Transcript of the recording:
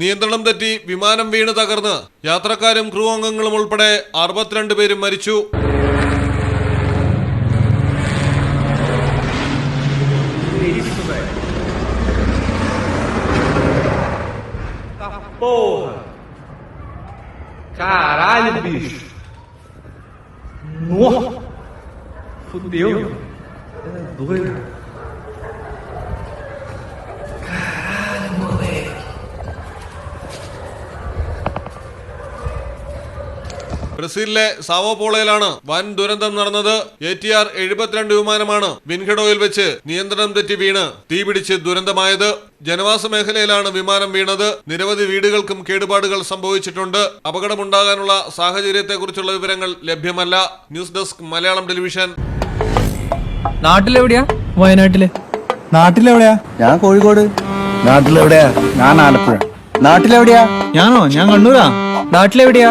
നിയന്ത്രണം തെറ്റി വിമാനം വീണ് തകർന്ന് യാത്രക്കാരും ക്രൂ അംഗങ്ങളും ഉൾപ്പെടെ അറുപത്തിരണ്ട് പേരും മരിച്ചു. ബ്രസീലിലെ സാവോപോളയിലാണ് വൻ ദുരന്തം നടന്നത്. എ ടി ആർ എഴുപത്തിരണ്ട് വിമാനമാണ് വിൻഹഡോയിൽ വെച്ച് നിയന്ത്രണം തെറ്റി വീണ് തീപിടിച്ച് ദുരന്തമായത്. ജനവാസ മേഖലയിലാണ് വിമാനം വീണത്. നിരവധി വീടുകൾക്കും കേടുപാടുകൾ സംഭവിച്ചിട്ടുണ്ട്. അപകടമുണ്ടാകാനുള്ള സാഹചര്യത്തെക്കുറിച്ചുള്ള വിവരങ്ങൾ ലഭ്യമല്ല. News desk Malayalam television. നാട്ടിലെവിടെയാ? വയനാട്ടിൽ. നാട്ടിലെവിടെയാ? ഞാൻ കോഴിക്കോട്. നാട്ടിലെവിടെയാ? ഞാൻ ആലപ്പുഴ. നാട്ടിലെവിടെയാ? ഞാനോ? ഞാൻ കണ്ണൂരാ. നാട്ടിലെവിടെയാ?